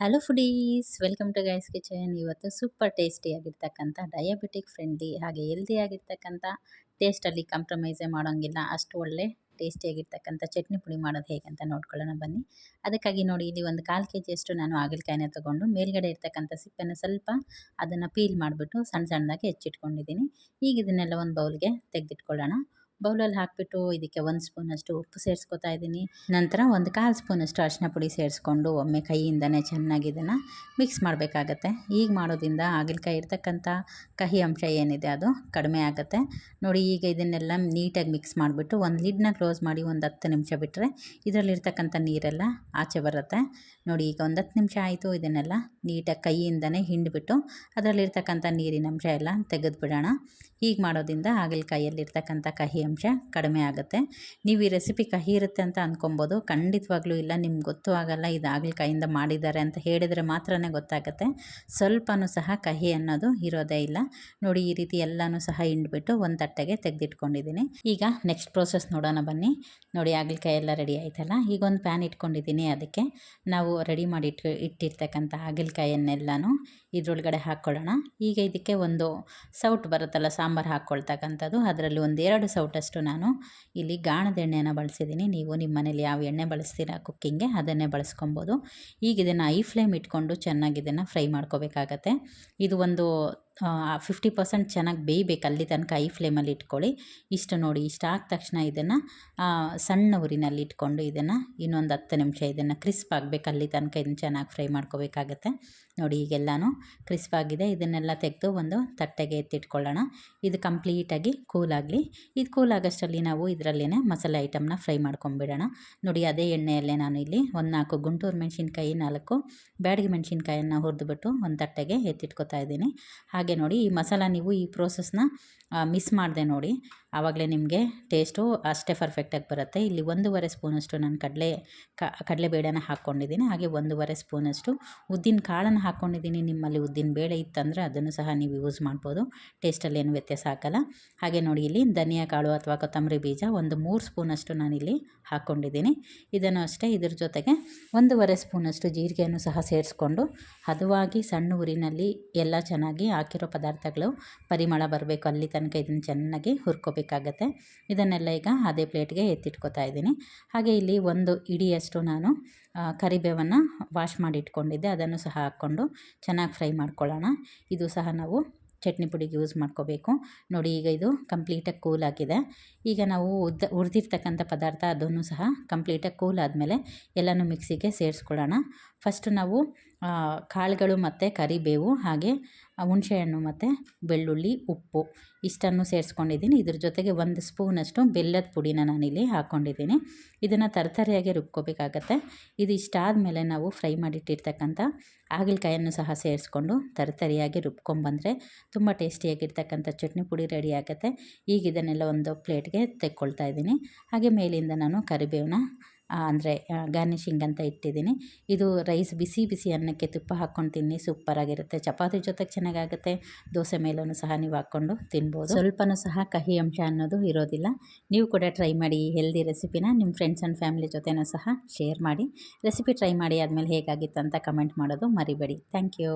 Hello foodies welcome to guys kitchen ಇವತ್ತು super ಟೇಸ್ಟಿಯಾಗಿರ್ತಕ್ಕಂಥ diabetic friendly ಹಾಗೆ ಹೆಲ್ದಿ ಆಗಿರ್ತಕ್ಕಂಥ ಟೇಸ್ಟಲ್ಲಿ ಕಾಂಪ್ರಮೈಸೇ ಮಾಡೋಂಗಿಲ್ಲ. ಅಷ್ಟು ಒಳ್ಳೆ ಟೇಸ್ಟಿಯಾಗಿರ್ತಕ್ಕಂಥ ಚಟ್ನಿ ಪುಡಿ ಮಾಡೋದು ಹೇಗೆ ಅಂತ ನೋಡ್ಕೊಳ್ಳೋಣ ಬನ್ನಿ. ಅದಕ್ಕಾಗಿ ನೋಡಿ, ಇಲ್ಲಿ ಒಂದು ಕಾಲು ಕೆ ಜಿಯಷ್ಟು ನಾನು ಹಾಗಲಕಾಯಿನ ತೊಗೊಂಡು ಮೇಲ್ಗಡೆ ಇರ್ತಕ್ಕಂಥ ಸಿಪ್ಪೆನ ಸ್ವಲ್ಪ ಅದನ್ನು ಪೀಲ್ ಮಾಡಿಬಿಟ್ಟು ಸಣ್ಣ ಸಣ್ಣದಾಗಿ ಹೆಚ್ಚಿಟ್ಕೊಂಡಿದ್ದೀನಿ. ಈಗ ಇದನ್ನೆಲ್ಲ ಒಂದು ಬೌಲ್ಗೆ ತೆಗೆದಿಟ್ಕೊಳ್ಳೋಣ. ಬೌಲಲ್ಲಿ ಹಾಕಿಬಿಟ್ಟು ಇದಕ್ಕೆ ಒಂದು ಸ್ಪೂನಷ್ಟು ಉಪ್ಪು ಸೇರಿಸ್ಕೊತಾ ಇದ್ದೀನಿ. ನಂತರ ಒಂದು ಕಾಲು ಸ್ಪೂನಷ್ಟು ಅರಿಶಿನ ಪುಡಿ ಸೇರಿಸ್ಕೊಂಡು ಒಮ್ಮೆ ಕೈಯಿಂದನೇ ಚೆನ್ನಾಗಿ ಇದನ್ನು ಮಿಕ್ಸ್ ಮಾಡಬೇಕಾಗತ್ತೆ. ಈಗ ಮಾಡೋದ್ರಿಂದ ಹಾಗಲಕಾಯಿ ಇರ್ತಕ್ಕಂಥ ಕಹಿ ಅಂಶ ಏನಿದೆ ಅದು ಕಡಿಮೆ ಆಗುತ್ತೆ. ನೋಡಿ, ಈಗ ಇದನ್ನೆಲ್ಲ ನೀಟಾಗಿ ಮಿಕ್ಸ್ ಮಾಡಿಬಿಟ್ಟು ಒಂದು ಲಿಡ್ನ ಕ್ಲೋಸ್ ಮಾಡಿ ಒಂದು ಹತ್ತು ನಿಮಿಷ ಬಿಟ್ಟರೆ ಇದರಲ್ಲಿರ್ತಕ್ಕಂಥ ನೀರೆಲ್ಲ ಆಚೆ ಬರುತ್ತೆ. ನೋಡಿ, ಈಗ ಒಂದು ಹತ್ತು ನಿಮಿಷ ಆಯಿತು, ಇದನ್ನೆಲ್ಲ ನೀಟಾಗಿ ಕೈಯಿಂದನೇ ಹಿಂಡಿಬಿಟ್ಟು ಅದರಲ್ಲಿರ್ತಕ್ಕಂಥ ನೀರಿನ ಅಂಶ ಎಲ್ಲ ತೆಗೆದುಬಿಡೋಣ. ಹೀಗೆ ಮಾಡೋದ್ರಿಂದ ಹಾಗಲಕಾಯಿಯಲ್ಲಿರ್ತಕ್ಕಂಥ ಕಹಿ ಅಂಶ ಕಡಿಮೆ ಆಗುತ್ತೆ. ನೀವು ಈ ರೆಸಿಪಿ ಕಹಿ ಇರುತ್ತೆ ಅಂತ ಅಂದ್ಕೊಬೋದು ಖಂಡಿತವಾಗ್ಲೂ ಇಲ್ಲ, ನಿಮ್ಗೆ ಗೊತ್ತೂ ಆಗಲ್ಲ, ಇದು ಹಾಗಲಕಾಯಿಂದ ಮಾಡಿದ್ದಾರೆ ಅಂತ ಹೇಳಿದರೆ ಮಾತ್ರನೇ ಗೊತ್ತಾಗುತ್ತೆ. ಸ್ವಲ್ಪನೂ ಸಹ ಕಹಿ ಅನ್ನೋದು ಇರೋದೇ ಇಲ್ಲ. ನೋಡಿ, ಈ ರೀತಿ ಎಲ್ಲನೂ ಸಹ ಹಿಂಡ್ಬಿಟ್ಟು ಒಂದು ತಟ್ಟೆಗೆ ತೆಗೆದಿಟ್ಕೊಂಡಿದ್ದೀನಿ. ಈಗ ನೆಕ್ಸ್ಟ್ ಪ್ರೋಸೆಸ್ ನೋಡೋಣ ಬನ್ನಿ. ನೋಡಿ ಹಾಗಲಕಾಯಿ ಎಲ್ಲ ರೆಡಿ ಆಯ್ತಲ್ಲ? ಈಗ ಒಂದು ಪ್ಯಾನ್ ಇಟ್ಕೊಂಡಿದ್ದೀನಿ ಅದಕ್ಕೆ. ನಾವು ರೆಡಿ ಮಾಡಿ ಇಟ್ಟು ಇಟ್ಟಿರ್ತಕ್ಕಂಥ ಹಾಗಲಕಾಯನ್ನೆಲ್ಲನೂ ಇದರೊಳಗಡೆ ಹಾಕ್ಕೊಳ್ಳೋಣ. ಈಗ ಇದಕ್ಕೆ ಒಂದು ಸೌಟ್ ಬರುತ್ತಲ್ಲ, ಸಾಂಬಾರು ಹಾಕ್ಕೊಳ್ತಕ್ಕಂಥದ್ದು. ಅದರಲ್ಲಿ ಎರಡು ಸೌಟಷ್ಟು ನಾನು ಇಲ್ಲಿ ಗಾಣದ ಎಣ್ಣೆನ ಬಳಸಿದ್ದೀನಿ. ನೀವು ನಿಮ್ಮ ಮನೇಲಿ ಯಾವ ಎಣ್ಣೆ ಬಳಸ್ತೀರಾ ಕುಕ್ಕಿಂಗ್ಗೆ ಅದನ್ನೇ ಬಳಸ್ಕೊಬೋದು. ಈಗ ಇದನ್ನು ಐ ಫ್ಲೇಮ್ ಇಟ್ಕೊಂಡು ಚೆನ್ನಾಗಿ ಇದನ್ನು ಫ್ರೈ ಮಾಡ್ಕೋಬೇಕಾಗತ್ತೆ. ಇದು ಒಂದು ಫಿಫ್ಟಿ ಪರ್ಸೆಂಟ್ ಚೆನ್ನಾಗಿ ಬೇಯಬೇಕು. ಅಲ್ಲಿ ತನಕ ಐ ಫ್ಲೇಮಲ್ಲಿ ಇಟ್ಕೊಳ್ಳಿ. ಇಷ್ಟು ನೋಡಿ, ಇಷ್ಟು ಆದ ತಕ್ಷಣ ಇದನ್ನು ಸಣ್ಣ ಊರಿನಲ್ಲಿ ಇಟ್ಕೊಂಡು ಇದನ್ನು ಇನ್ನೊಂದು ಹತ್ತು ನಿಮಿಷ ಇದನ್ನು ಕ್ರಿಸ್ಪ್ ಆಗಬೇಕು. ಅಲ್ಲಿ ತನಕ ಇದನ್ನು ಚೆನ್ನಾಗಿ ಫ್ರೈ ಮಾಡ್ಕೋಬೇಕಾಗತ್ತೆ. ನೋಡಿ, ಈಗೆಲ್ಲನೂ ಕ್ರಿಸ್ಪ್ ಆಗಿದೆ. ಇದನ್ನೆಲ್ಲ ತೆಗೆದು ಒಂದು ತಟ್ಟೆಗೆ ಎತ್ತಿಟ್ಕೊಳ್ಳೋಣ. ಇದು ಕಂಪ್ಲೀಟಾಗಿ ಕೂಲಾಗಲಿ ಇದು ಕೂಲ್ ಆಗೋಷ್ಟರಲ್ಲಿ ನಾವು ಇದರಲ್ಲೇ ಮಸಾಲೆ ಐಟಮ್ನ ಫ್ರೈ ಮಾಡ್ಕೊಂಬಿಡೋಣ ನೋಡಿ, ಅದೇ ಎಣ್ಣೆಯಲ್ಲೇ ನಾನು ಇಲ್ಲಿ ಒಂದು ನಾಲ್ಕು ಗುಂಟೂರು ಮೆಣಸಿನ್ಕಾಯಿ, ನಾಲ್ಕು ಬ್ಯಾಡಗಿ ಮೆಣಸಿನ್ಕಾಯನ್ನು ಹುರಿದ್ಬಿಟ್ಟು ಒಂದು ತಟ್ಟೆಗೆ ಎತ್ತಿಟ್ಕೊತಾ ಇದ್ದೀನಿ. ಹಾಗೆ ನೋಡಿ ಈ ಮಸಾಲ ನೀವು ಈ ಪ್ರೋಸೆಸ್ನ ಮಿಸ್ ಮಾಡಿದೆ ನೋಡಿ. ಆವಾಗಲೇ ನಿಮಗೆ ಟೇಸ್ಟು ಅಷ್ಟೇ ಪರ್ಫೆಕ್ಟಾಗಿ ಬರುತ್ತೆ. ಇಲ್ಲಿ ಒಂದೂವರೆ ಸ್ಪೂನಷ್ಟು ನಾನು ಕಡಲೆ ಕಡಲೆ ಕಡಲೆಬೇಳೆನ ಹಾಕ್ಕೊಂಡಿದ್ದೀನಿ. ಹಾಗೆ ಒಂದೂವರೆ ಸ್ಪೂನಷ್ಟು ಉದ್ದಿನ ಕಾಳನ್ನು ಹಾಕ್ಕೊಂಡಿದ್ದೀನಿ. ನಿಮ್ಮಲ್ಲಿ ಉದ್ದಿನ ಬೇಳೆ ಇತ್ತಂದರೆ ಅದನ್ನು ಸಹ ನೀವು ಯೂಸ್ ಮಾಡ್ಬೋದು. ಟೇಸ್ಟಲ್ಲಿ ಏನು ವ್ಯತ್ಯಾಸ ಹಾಕಲ್ಲ. ಹಾಗೆ ನೋಡಿ ಇಲ್ಲಿ ಧನಿಯಾ ಕಾಳು ಅಥವಾ ಕೊತ್ತಂಬರಿ ಬೀಜ ಒಂದು ಮೂರು ಸ್ಪೂನಷ್ಟು ನಾನಿಲ್ಲಿ ಹಾಕ್ಕೊಂಡಿದ್ದೀನಿ. ಇದನ್ನು ಅಷ್ಟೇ ಇದ್ರ ಜೊತೆಗೆ ಒಂದೂವರೆ ಸ್ಪೂನಷ್ಟು ಜೀರಿಗೆಯನ್ನು ಸಹ ಸೇರಿಸ್ಕೊಂಡು ಹದವಾಗಿ ಸಣ್ಣ ಊರಿನಲ್ಲಿ ಎಲ್ಲ ಚೆನ್ನಾಗಿ ಹಾಕಿರೋ ಪದಾರ್ಥಗಳು ಪರಿಮಳ ಬರಬೇಕು. ಅಲ್ಲಿ ತನಕ ಇದನ್ನು ಚೆನ್ನಾಗಿ ಹುರ್ಕೋಬೇಕಾಗತ್ತೆ ಇದನ್ನೆಲ್ಲ ಈಗ ಅದೇ ಪ್ಲೇಟ್ಗೆ ಎತ್ತಿಟ್ಕೊತಾ ಇದ್ದೀನಿ. ಹಾಗೆ ಇಲ್ಲಿ ಒಂದು ಇಡಿಯಷ್ಟು ನಾನು ಕರಿಬೇವನ್ನು ವಾಶ್ ಮಾಡಿ ಇಟ್ಕೊಂಡಿದ್ದೆ ಅದನ್ನು ಸಹ ಹಾಕ್ಕೊಂಡು ಚೆನ್ನಾಗಿ ಫ್ರೈ ಮಾಡ್ಕೊಳ್ಳೋಣ. ಇದು ಸಹ ನಾವು ಚಟ್ನಿ ಪುಡಿಗೆ ಯೂಸ್ ಮಾಡ್ಕೋಬೇಕು. ನೋಡಿ ಈಗ ಇದು ಕಂಪ್ಲೀಟಾಗಿ ಕೂಲ್ ಆಗಿದೆ. ಈಗ ನಾವು ಉದ್ದ ಉರಿದಿರ್ತಕ್ಕಂಥ ಪದಾರ್ಥ ಅದನ್ನು ಸಹ ಕಂಪ್ಲೀಟಾಗಿ ಕೂಲ್ ಆದಮೇಲೆ ಎಲ್ಲನೂ ಮಿಕ್ಸಿಗೆ ಸೇರಿಸ್ಕೊಳ್ಳೋಣ. ಫಸ್ಟ್ ನಾವು ಕಾಳುಗಳು ಮತ್ತು ಕರಿಬೇವು ಹಾಗೆ ಹುಣಸೆಹಣ್ಣು ಮತ್ತು ಬೆಳ್ಳುಳ್ಳಿ, ಉಪ್ಪು ಇಷ್ಟನ್ನು ಸೇರಿಸ್ಕೊಂಡಿದ್ದೀನಿ. ಇದ್ರ ಜೊತೆಗೆ ಒಂದು ಸ್ಪೂನಷ್ಟು ಬೆಲ್ಲದ ಪುಡಿನ ನಾನಿಲ್ಲಿ ಹಾಕ್ಕೊಂಡಿದ್ದೀನಿ. ಇದನ್ನು ತರತರಿಯಾಗಿ ರುಬ್ಕೋಬೇಕಾಗತ್ತೆ. ಇದು ಇಷ್ಟಾದಮೇಲೆ ನಾವು ಫ್ರೈ ಮಾಡಿಟ್ಟಿರ್ತಕ್ಕಂಥ ಹಾಗಲಕಾಯನ್ನು ಸಹ ಸೇರಿಸ್ಕೊಂಡು ತರತರಿಯಾಗಿ ರುಬ್ಕೊಂಬಂದರೆ ತುಂಬ ಟೇಸ್ಟಿಯಾಗಿರ್ತಕ್ಕಂಥ ಚಟ್ನಿ ಪುಡಿ ರೆಡಿ ಆಗುತ್ತೆ. ಈಗ ಇದನ್ನೆಲ್ಲ ಒಂದು ಪ್ಲೇಟ್ಗೆ ತೆಕ್ಕೊಳ್ತಾ ಇದ್ದೀನಿ. ಹಾಗೆ ಮೇಲಿಂದ ನಾನು ಕರಿಬೇವನ್ನ ಅಂದರೆ ಗಾರ್ನಿಷಿಂಗ್ ಅಂತ ಇಟ್ಟಿದ್ದೀನಿ. ಇದು ರೈಸ್ ಬಿಸಿ ಬಿಸಿ ಅನ್ನಕ್ಕೆ ತುಪ್ಪ ಹಾಕ್ಕೊಂಡು ತಿನ್ನಿ ಸೂಪರಾಗಿರುತ್ತೆ ಚಪಾತಿ ಜೊತೆಗೆ ಚೆನ್ನಾಗಾಗುತ್ತೆ. ದೋಸೆ ಮೇಲೂ ಸಹ ನೀವು ಹಾಕ್ಕೊಂಡು ತಿನ್ಬೋದು. ಸ್ವಲ್ಪನೂ ಸಹ ಕಹಿ ಅಂಶ ಅನ್ನೋದು ಇರೋದಿಲ್ಲ. ನೀವು ಕೂಡ ಟ್ರೈ ಮಾಡಿ ಹೆಲ್ದಿ ರೆಸಿಪಿನ ನಿಮ್ಮ ಫ್ರೆಂಡ್ಸ್ ಆ್ಯಂಡ್ ಫ್ಯಾಮಿಲಿ ಜೊತೆನೂ ಸಹ ಶೇರ್ ಮಾಡಿ. ರೆಸಿಪಿ ಟ್ರೈ ಮಾಡಿ ಆದಮೇಲೆ ಹೇಗಾಗಿತ್ತು ಅಂತ ಕಮೆಂಟ್ ಮಾಡೋದು ಮರಿಬೇಡಿ. Thank you